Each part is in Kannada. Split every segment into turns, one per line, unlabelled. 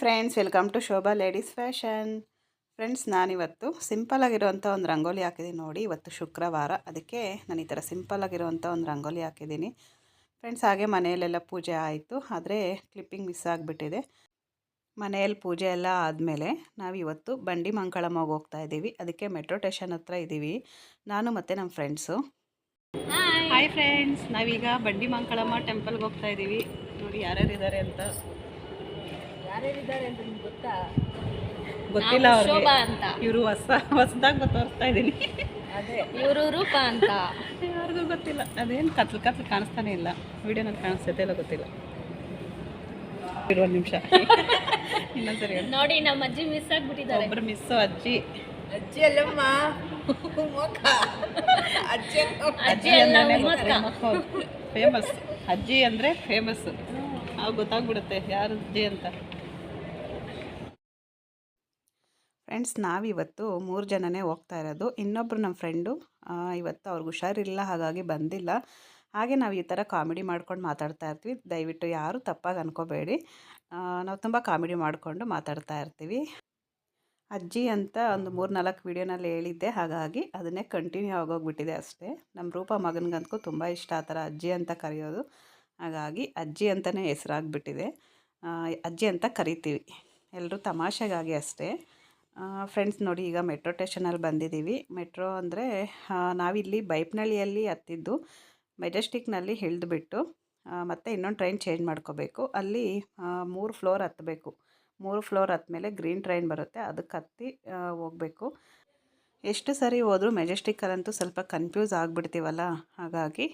Friends welcome to Shobha ladies fashion friends ನಾನಿವತ್ತು ಸಿಂಪಲಾಗಿರುವಂಥ ಒಂದು ರಂಗೋಲಿ ಹಾಕಿದ್ದೀನಿ ನೋಡಿ. ಇವತ್ತು ಶುಕ್ರವಾರ, ಅದಕ್ಕೆ ನಾನು ಈ ಥರ ಸಿಂಪಲಾಗಿರುವಂಥ ಒಂದು ರಂಗೋಲಿ ಹಾಕಿದ್ದೀನಿ ಫ್ರೆಂಡ್ಸ್ ಹಾಗೆ ಮನೆಯಲ್ಲೆಲ್ಲ ಪೂಜೆ ಆಯಿತು, ಆದರೆ ಕ್ಲಿಪ್ಪಿಂಗ್ ಮಿಸ್ ಆಗಿಬಿಟ್ಟಿದೆ. ಮನೆಯಲ್ಲಿ ಪೂಜೆ ಎಲ್ಲ ಆದಮೇಲೆ ನಾವು ಇವತ್ತು ಬಂಡಿ ಮಂಕಳಮ್ಮಗೆ ಹೋಗ್ತಾ ಇದ್ದೀವಿ. ಅದಕ್ಕೆ ಮೆಟ್ರೋ ಸ್ಟೇಷನ್ ಹತ್ರ ಇದ್ದೀವಿ ನಾನು ಮತ್ತು ನಮ್ಮ ಫ್ರೆಂಡ್ಸು ಹಾಯ್ ಫ್ರೆಂಡ್ಸ್ ನಾವೀಗ ಬಂಡಿ ಮಂಕಳಮ್ಮ ಟೆಂಪಲ್ಗೆ ಹೋಗ್ತಾ ಇದ್ದೀವಿ ನೋಡಿ ಯಾರ್ಯಾರು ಇದ್ದಾರೆ ಅಂತ.
ಯಾರ್ಯಾರಿದ್ದಾರೆ ಅಂತ ನಿಮ್ಗೆ ಗೊತ್ತಾ?
ಗೊತ್ತಿಲ್ಲ ಅವ್ರಿಗೆ.
ಶೋಭಾ ಅಂತ.
ಇವರು ಹೊಸ ಹೊಸದಾಗಿ ತೋರಿಸ್ತಾ ಇದ್ದೀನಿ
ಅದೇ. ಇವರು ರೂಪ ಅಂತ.
ಯಾರಿಗೂ ಗೊತ್ತಿಲ್ಲ. ಅದೇನು ಕತ್ಲು ಕತ್ಲು ಕಾಣಿಸ್ತಾನೆ ಇಲ್ಲ. ವಿಡಿಯೋನಲ್ಲಿ ಕಾಣಿಸ್ತೈತೆ ಇಲ್ಲ ಗೊತ್ತಿಲ್ಲ. ಇರು ಒಂದು ನಿಮಿಷ. ಇನ್ನೊಂದ್ಸರಿ ಹೇಳು.
ನೋಡಿ ನಮ್ಮ ಅಜ್ಜಿ ಮಿಸ್ ಆಗ್ಬಿಟ್ಟಿದ್ದಾರೆ.
ಒಬ್ರು ಮಿಸ್ಸು ಅಜ್ಜಿ.
ಅಜ್ಜಿ ಅಲ್ಲಮ್ಮ. ಅಜ್ಜಿ
ಅಜ್ಜಿ ಅಲ್ಲ.
ಫೇಮಸ್ ಅಜ್ಜಿ ಅಂದರೆ ಫೇಮಸ್ ಅವು ಗೊತ್ತಾಗ್ಬಿಡುತ್ತೆ. ಯಾರು ಅಜ್ಜಿ ಅಂತ? ಫ್ರೆಂಡ್ಸ್, ನಾವಿವತ್ತು ಮೂರು ಜನನೇ ಹೋಗ್ತಾ ಇರೋದು. ಇನ್ನೊಬ್ರು ನಮ್ಮ ಫ್ರೆಂಡು ಇವತ್ತು ಅವ್ರಿಗೆ ಹುಷಾರಿಲ್ಲ, ಹಾಗಾಗಿ ಬಂದಿಲ್ಲ. ಹಾಗೆ ನಾವು ಈ ಥರ ಕಾಮಿಡಿ ಮಾಡ್ಕೊಂಡು ಮಾತಾಡ್ತಾ ಇರ್ತೀವಿ. ದಯವಿಟ್ಟು ಯಾರು ತಪ್ಪಾಗಿ ಅನ್ಕೋಬೇಡಿ. ನಾವು ತುಂಬ ಕಾಮಿಡಿ ಮಾಡಿಕೊಂಡು ಮಾತಾಡ್ತಾ ಇರ್ತೀವಿ. ಅಜ್ಜಿ ಅಂತ ಒಂದು ಮೂರು ನಾಲ್ಕು ವೀಡಿಯೋನಲ್ಲಿ ಹೇಳಿದ್ದೆ. ಹಾಗಾಗಿ ಅದನ್ನೇ ಕಂಟಿನ್ಯೂ ಆಗೋಗ್ಬಿಟ್ಟಿದೆ ಅಷ್ಟೇ. ನಮ್ಮ ರೂಪ ಮಗನಿಗಂತೂ ತುಂಬ ಇಷ್ಟ ಆ ಥರ ಅಜ್ಜಿ ಅಂತ ಕರೆಯೋದು. ಹಾಗಾಗಿ ಅಜ್ಜಿ ಅಂತಲೇ ಹೆಸರಾಗ್ಬಿಟ್ಟಿದೆ. ಅಜ್ಜಿ ಅಂತ ಕರಿತೀವಿ. ಎಲ್ಲರೂ ತಮಾಷೆಗಾಗಿ ಅಷ್ಟೇ. ಫ್ರೆಂಡ್ಸ್ ನೋಡಿ, ಈಗ ಮೆಟ್ರೋ ಸ್ಟೇಷನಲ್ಲಿ ಬಂದಿದ್ದೀವಿ. ಮೆಟ್ರೋ ಅಂದರೆ ನಾವಿಲ್ಲಿ ಬೈಪ್ನಳ್ಳಿಯಲ್ಲಿ ಹತ್ತಿದ್ದು ಮೆಜೆಸ್ಟಿಕ್ನಲ್ಲಿ ಇಳಿದ್ಬಿಟ್ಟು ಮತ್ತು ಇನ್ನೊಂದು ಟ್ರೈನ್ ಚೇಂಜ್ ಮಾಡ್ಕೋಬೇಕು. ಅಲ್ಲಿ ಮೂರು ಫ್ಲೋರ್ ಹತ್ತಬೇಕು ಮೂರು ಫ್ಲೋರ್ ಹತ್ತಮೇಲೆ ಗ್ರೀನ್ ಟ್ರೈನ್ ಬರುತ್ತೆ. ಅದಕ್ಕೆ ಹತ್ತಿ ಹೋಗಬೇಕು. ಎಷ್ಟು ಸರಿ ಹೋದರೂ ಮೆಜೆಸ್ಟಿಕ್ಕಲ್ಲಂತೂ ಸ್ವಲ್ಪ ಕನ್ಫ್ಯೂಸ್ ಆಗಿಬಿಡ್ತೀವಲ್ಲ? ಹಾಗಾಗಿ,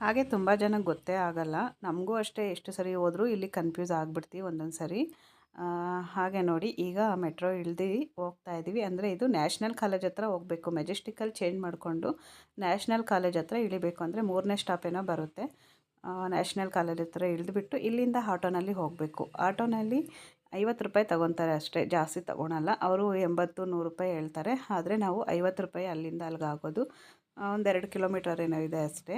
ಹಾಗೆ ತುಂಬ ಜನಕ್ಕೆ ಗೊತ್ತೇ ಆಗಲ್ಲ. ನಮಗೂ ಅಷ್ಟೇ ಎಷ್ಟು ಸರಿ ಹೋದರೂ ಇಲ್ಲಿ ಕನ್ಫ್ಯೂಸ್ ಆಗಿಬಿಡ್ತೀವಿ ಒಂದೊಂದು ಸರಿ ಹಾಗೆ ನೋಡಿ, ಈಗ ಮೆಟ್ರೋ ಇಳ್ದು ಹೋಗ್ತಾ ಇದ್ದೀವಿ ಅಂದರೆ ಇದು ನ್ಯಾಷನಲ್ ಕಾಲೇಜ್ ಹತ್ರ ಹೋಗಬೇಕು. ಮೆಜೆಸ್ಟಿಕಲ್ಲಿ ಚೇಂಜ್ ಮಾಡಿಕೊಂಡು ನ್ಯಾಷನಲ್ ಕಾಲೇಜ್ ಹತ್ರ ಇಳಿಬೇಕು. ಅಂದರೆ ಮೂರನೇ ಸ್ಟಾಪ್ ಏನೋ ಬರುತ್ತೆ. ನ್ಯಾಷನಲ್ ಕಾಲೇಜ್ ಹತ್ರ ಇಳಿದುಬಿಟ್ಟು ಇಲ್ಲಿಂದ ಆಟೋನಲ್ಲಿ ಹೋಗಬೇಕು. ಆಟೋನಲ್ಲಿ ಐವತ್ತು ರೂಪಾಯಿ ತೊಗೊತಾರೆ ಅಷ್ಟೇ. ಜಾಸ್ತಿ ತೊಗೊಳಲ್ಲ. ಅವರು ಎಂಬತ್ತು, ನೂರು ರೂಪಾಯಿ ಹೇಳ್ತಾರೆ. ಆದರೆ ನಾವು ಐವತ್ತು ರೂಪಾಯಿ ಅಲ್ಲಿಂದ ಅಲ್ಲಿಗೆ ಆಗೋದು ಒಂದೆರಡು ಕಿಲೋಮೀಟರ್ ಏನೋ ಇದೆ ಅಷ್ಟೇ.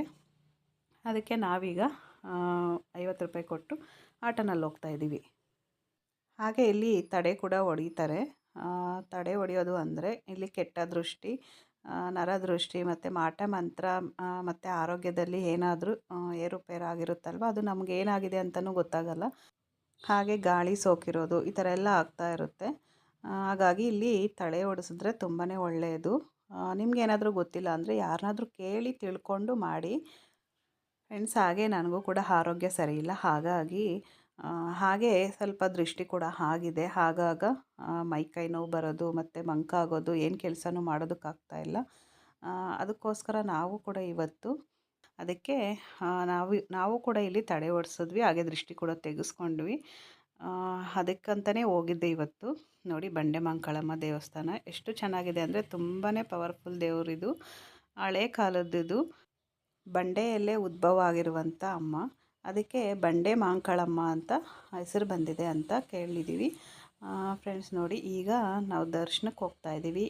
ಅದಕ್ಕೆ ನಾವೀಗ ಐವತ್ತು ರೂಪಾಯಿ ಕೊಟ್ಟು ಆಟೋನಲ್ಲಿ ಹೋಗ್ತಾ ಇದ್ದೀವಿ ಹಾಗೆ ಇಲ್ಲಿ ತಡೆ ಕೂಡ ಹೊಡಿತಾರೆ. ತಡೆ ಹೊಡೆಯೋದು ಅಂದರೆ ಇಲ್ಲಿ ಕೆಟ್ಟ ದೃಷ್ಟಿ ನರದೃಷ್ಟಿ ಮತ್ತು ಮಾಟ ಮಂತ್ರ ಮತ್ತು ಆರೋಗ್ಯದಲ್ಲಿ ಏನಾದರೂ ಏರುಪೇರು ಆಗಿರುತ್ತಲ್ವ ಅದು ನಮ್ಗೆ ಏನಾಗಿದೆ ಅಂತಲೂ ಗೊತ್ತಾಗಲ್ಲ. ಹಾಗೆ ಗಾಳಿ ಸೋಕಿರೋದು ಈ ಥರ ಎಲ್ಲ ಆಗ್ತಾ ಇರುತ್ತೆ. ಹಾಗಾಗಿ ಇಲ್ಲಿ ತಳೆ ಹೊಡೆಸಿದ್ರೆ ತುಂಬಾ ಒಳ್ಳೆಯದು. ನಿಮ್ಗೇನಾದರೂ ಗೊತ್ತಿಲ್ಲ ಅಂದರೆ ಯಾರನ್ನಾದರೂ ಕೇಳಿ ತಿಳ್ಕೊಂಡು ಮಾಡಿ. ಫ್ರೆಂಡ್ಸ್ ಹಾಗೆ ನನಗೂ ಕೂಡ ಆರೋಗ್ಯ ಸರಿಯಿಲ್ಲ ಹಾಗಾಗಿ ಹಾಗೆ ಸ್ವಲ್ಪ ದೃಷ್ಟಿ ಕೂಡ ಆಗಿದೆ. ಆಗಾಗ ಮೈಕೈ ನೋವು ಬರೋದು ಮತ್ತು ಮಂಕಾಗೋದು ಏನು ಕೆಲಸನೂ ಮಾಡೋದಕ್ಕಾಗ್ತಾ ಇಲ್ಲ. ಅದಕ್ಕೋಸ್ಕರ ನಾವು ಕೂಡ ಇವತ್ತು ಅದಕ್ಕೆ ನಾವು ನಾವು ಕೂಡ ಇಲ್ಲಿ ತಡೆ ಓಡಿಸಿದ್ವಿ, ಹಾಗೆ ದೃಷ್ಟಿ ಕೂಡ ತೆಗೆಸ್ಕೊಂಡ್ವಿ. ಅದಕ್ಕಂತಲೇ ಹೋಗಿದ್ದೆ ಇವತ್ತು. ನೋಡಿ, ಬಂಡೆ ಮಂಕಳಮ್ಮ ದೇವಸ್ಥಾನ. ಎಷ್ಟು ಚೆನ್ನಾಗಿದೆ ಅಂದರೆ ತುಂಬಾ ಪವರ್ಫುಲ್ ದೇವರಿದು ಹಳೆ ಕಾಲದ್ದು ಬಂಡೆಯಲ್ಲೇ ಉದ್ಭವ ಆಗಿರುವಂಥ ಅಮ್ಮ. ಅದಕ್ಕೆ ಬಂಡೆ ಮಾಂಕಳಮ್ಮ ಅಂತ ಹೆಸರು ಬಂದಿದೆ ಅಂತ ಕೇಳಿದ್ದೀವಿ ಫ್ರೆಂಡ್ಸ್ ನೋಡಿ, ಈಗ ನಾವು ದರ್ಶನಕ್ಕೆ ಹೋಗ್ತಾ ಇದ್ದೀವಿ.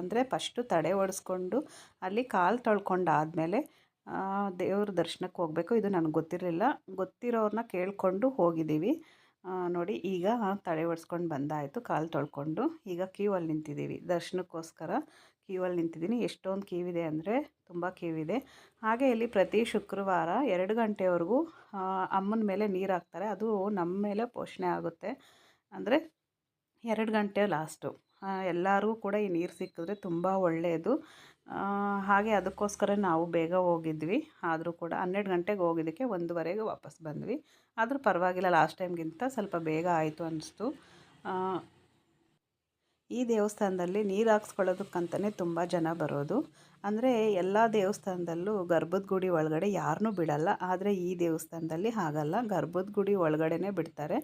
ಅಂದರೆ ಫಸ್ಟು ತಡೆ ಓಡಿಸ್ಕೊಂಡು ಅಲ್ಲಿ ಕಾಲು ತೊಳ್ಕೊಂಡಾದಮೇಲೆ ದೇವ್ರ ದರ್ಶನಕ್ಕೆ ಹೋಗಬೇಕು. ಇದು ನನಗೆ ಗೊತ್ತಿರಲಿಲ್ಲ. ಗೊತ್ತಿರೋರನ್ನ ಕೇಳಿಕೊಂಡು ಹೋಗಿದ್ದೀವಿ. ನೋಡಿ, ಈಗ ತಡೆ ಒಡ್ಸ್ಕೊಂಡು ಬಂದಾಯಿತು, ಕಾಲು ತೊಳ್ಕೊಂಡು. ಈಗ ಕ್ಯೂ ಅಲ್ಲಿ ನಿಂತಿದ್ದೀವಿ. ದರ್ಶನಕ್ಕೋಸ್ಕರ ಕ್ಯೂ ಅಲ್ಲಿ ನಿಂತಿದ್ದೀನಿ. ಎಷ್ಟೊಂದು ಕ್ಯೂ ಇದೆ ಅಂದರೆ ತುಂಬ ಕ್ಯೂ ಇದೆ ಹಾಗೆ ಇಲ್ಲಿ ಪ್ರತಿ ಶುಕ್ರವಾರ ಎರಡು ಗಂಟೆವರೆಗೂ ಅಮ್ಮನ ಮೇಲೆ ನೀರು ಹಾಕ್ತಾರೆ. ಅದು ನಮ್ಮ ಮೇಲೆ ಪೋಷಣೆ ಆಗುತ್ತೆ. ಅಂದರೆ ಎರಡು ಗಂಟೆ ಲಾಸ್ಟು. ಎಲ್ಲರಿಗೂ ಕೂಡ ಈ ನೀರು ಸಿಕ್ಕಿದ್ರೆ ತುಂಬ ಒಳ್ಳೆಯದು ಹಾಗೆ ಅದಕ್ಕೋಸ್ಕರ ನಾವು ಬೇಗ ಹೋಗಿದ್ವಿ. ಆದರೂ ಕೂಡ ಹನ್ನೆರಡು ಗಂಟೆಗೆ ಹೋಗಿದ್ದಕ್ಕೆ ಒಂದುವರೆಗೆ ವಾಪಸ್ ಬಂದ್ವಿ. ಆದರೂ ಪರವಾಗಿಲ್ಲ ಲಾಸ್ಟ್ ಟೈಮ್ಗಿಂತ ಸ್ವಲ್ಪ ಬೇಗ ಆಯಿತು ಅನ್ನಿಸ್ತು ಈ ದೇವಸ್ಥಾನದಲ್ಲಿ ನೀರು ಹಾಕ್ಸ್ಕೊಳ್ಳೋದಕ್ಕಂತಲೇ ತುಂಬ ಜನ ಬರೋದು. ಅಂದರೆ ಎಲ್ಲ ದೇವಸ್ಥಾನದಲ್ಲೂ ಗರ್ಭದ ಗುಡಿ ಒಳಗಡೆ ಯಾರನ್ನೂ ಬಿಡಲ್ಲ. ಆದರೆ ಈ ದೇವಸ್ಥಾನದಲ್ಲಿ ಹಾಗಲ್ಲ. ಗರ್ಭದ ಗುಡಿ ಒಳಗಡೆನೇ ಬಿಡ್ತಾರೆ.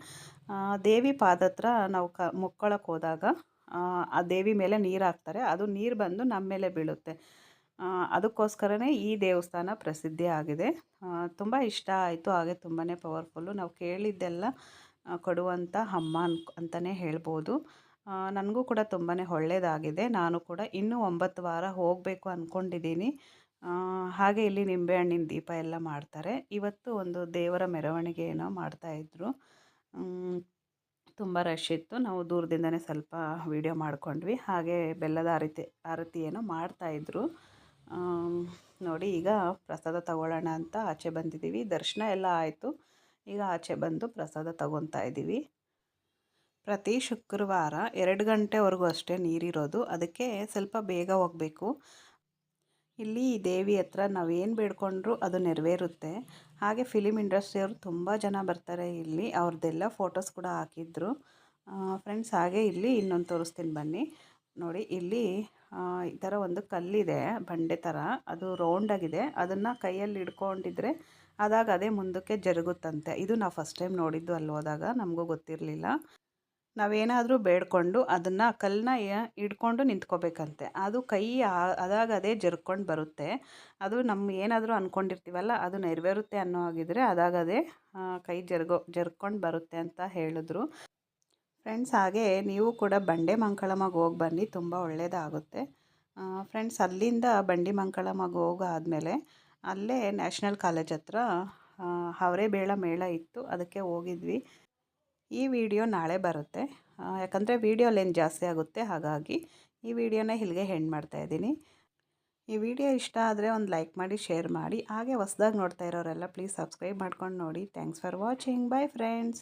ದೇವಿ ಪಾದತ್ರ ನಾವು ಕ ಮುಕ್ಕೊಳಕ್ಕೆ ಹೋದಾಗ ಆ, ದೇವಿ ಮೇಲೆ ನೀರು ಹಾಕ್ತಾರೆ. ಅದು ನೀರು ಬಂದು ನಮ್ಮ ಮೇಲೆ ಬೀಳುತ್ತೆ. ಅದಕ್ಕೋಸ್ಕರನೇ ಈ ದೇವಸ್ಥಾನ ಪ್ರಸಿದ್ಧಿ ಆಗಿದೆ. ತುಂಬ ಇಷ್ಟ ಆಯಿತು. ಹಾಗೆ ತುಂಬಾ ಪವರ್ಫುಲ್ಲು ನಾವು ಕೇಳಿದ್ದೆಲ್ಲ ಕೊಡುವಂಥ ಅಮ್ಮ ಅನ್ ಅಂತಲೇ ಹೇಳ್ಬೋದು. ನನಗೂ ಕೂಡ ತುಂಬಾ ಒಳ್ಳೆಯದಾಗಿದೆ ನಾನು ಕೂಡ ಇನ್ನೂ ಒಂಬತ್ತು ವಾರ ಹೋಗಬೇಕು ಅಂದ್ಕೊಂಡಿದ್ದೀನಿ ಹಾಗೆ ಇಲ್ಲಿ ನಿಂಬೆಹಣ್ಣಿನ ದೀಪ ಎಲ್ಲ ಮಾಡ್ತಾರೆ. ಇವತ್ತು ಒಂದು ದೇವರ ಮೆರವಣಿಗೆ ಏನೋ ಮಾಡ್ತಾಯಿದ್ರು ತುಂಬ ರಶ್ ಇತ್ತು. ನಾವು ದೂರದಿಂದನೇ ಸ್ವಲ್ಪ ವೀಡಿಯೋ ಮಾಡ್ಕೊಂಡ್ವಿ. ಹಾಗೆ ಬೆಲ್ಲದ ಆರತಿ ಆರತಿ ಏನೋ ಮಾಡ್ತಾಯಿದ್ರು ನೋಡಿ ಈಗ ಪ್ರಸಾದ ತಗೊಳ್ಳೋಣ ಅಂತ ಆಚೆ ಬಂದಿದ್ದೀವಿ. ದರ್ಶನ ಎಲ್ಲ ಆಯಿತು. ಈಗ ಆಚೆ ಬಂದು ಪ್ರಸಾದ ತಗೊತಾ ಇದ್ದೀವಿ. ಪ್ರತಿ ಶುಕ್ರವಾರ ಎರಡು ಗಂಟೆವರೆಗೂ ಅಷ್ಟೇ ನೀರಿರೋದು. ಅದಕ್ಕೆ ಸ್ವಲ್ಪ ಬೇಗ ಹೋಗಬೇಕು. ಇಲ್ಲಿ ದೇವಿ ಹತ್ರ ನಾವೇನು ಬೇಡ್ಕೊಂಡ್ರೂ ಅದು ನೆರವೇರುತ್ತೆ. ಹಾಗೆ ಫಿಲಿಮ್ ಇಂಡಸ್ಟ್ರಿಯವರು ತುಂಬ ಜನ ಬರ್ತಾರೆ ಇಲ್ಲಿ. ಅವ್ರದ್ದೆಲ್ಲ ಫೋಟೋಸ್ ಕೂಡ ಹಾಕಿದ್ರು. ಫ್ರೆಂಡ್ಸ್, ಹಾಗೆ ಇಲ್ಲಿ ಇನ್ನೊಂದು ತೋರಿಸ್ತೀನಿ ಬನ್ನಿ. ನೋಡಿ, ಇಲ್ಲಿ ಈ ಥರ ಒಂದು ಕಲ್ಲಿದೆ, ಬಂಡೆ ಥರ ಅದು ರೌಂಡಾಗಿದೆ ಅದನ್ನು ಕೈಯಲ್ಲಿ ಹಿಡ್ಕೊಂಡಿದ್ರೆ ಅದಾಗ ಅದೇ ಮುಂದಕ್ಕೆ ಜರುಗುತ್ತಂತೆ. ಇದು ನಾವು ಫಸ್ಟ್ ಟೈಮ್ ನೋಡಿದ್ದು ಅಲ್ಲಿ ಹೋದಾಗ. ನಮಗೂ ಗೊತ್ತಿರಲಿಲ್ಲ. ನಾವೇನಾದರೂ ಬೇಡ್ಕೊಂಡು ಅದನ್ನು ಕಲ್ಲನ್ನ ಹಿಡ್ಕೊಂಡು ನಿಂತ್ಕೋಬೇಕಂತೆ. ಅದು ಕೈ ಅದಾಗ ಅದೇ ಜರ್ಕೊಂಡು ಬರುತ್ತೆ. ಅದು ನಮ್ಮ ಏನಾದರೂ ಅಂದ್ಕೊಂಡಿರ್ತೀವಲ್ಲ ಅದು ನೆರವೇರುತ್ತೆ ಅನ್ನೋ ಹಾಗಿದ್ರೆ ಅದಾಗ ಅದೇ ಕೈ ಜರ್ಗೋ, ಜರ್ಕೊಂಡು ಬರುತ್ತೆ ಅಂತ ಹೇಳಿದ್ರು. ಫ್ರೆಂಡ್ಸ್, ಹಾಗೆ ನೀವು ಕೂಡ ಬಂಡೆ ಮಂಕಳಮ್ಮಗೆ ಹೋಗಿ ಬನ್ನಿ, ತುಂಬ ಒಳ್ಳೆಯದಾಗುತ್ತೆ ಫ್ರೆಂಡ್ಸ್, ಅಲ್ಲಿಂದ ಬಂಡಿ ಮಂಕಳಮ್ಮಗೆ ಹೋಗಾದಮೇಲೆ ಅಲ್ಲೇ ನ್ಯಾಷನಲ್ ಕಾಲೇಜ್ ಹತ್ರ ಅವರೇ ಬೇಳ ಮೇಳ ಇತ್ತು, ಅದಕ್ಕೆ ಹೋಗಿದ್ವಿ. ಈ ವಿಡಿಯೋ ನಾಳೆ ಬರುತ್ತೆ. ಯಾಕಂದರೆ ವಿಡಿಯೋ ಲೆಂತ್ ಜಾಸ್ತಿ ಆಗುತ್ತೆ, ಹಾಗಾಗಿ ಈ ವಿಡಿಯೋನ ಇಲ್ಲಿಗೆ ಹೆಂಡ್ ಮಾಡ್ತಾ ಇದ್ದೀನಿ. ಈ ವಿಡಿಯೋ ಇಷ್ಟ ಆದರೆ ಒಂದು ಲೈಕ್ ಮಾಡಿ, ಶೇರ್ ಮಾಡಿ. ಹಾಗೆ ಹೊಸ್ದಾಗಿ ನೋಡ್ತಾ ಇರೋರೆಲ್ಲ ಪ್ಲೀಸ್ ಸಬ್ಸ್ಕ್ರೈಬ್ ಮಾಡ್ಕೊಂಡು ನೋಡಿ. Thanks for watching bye friends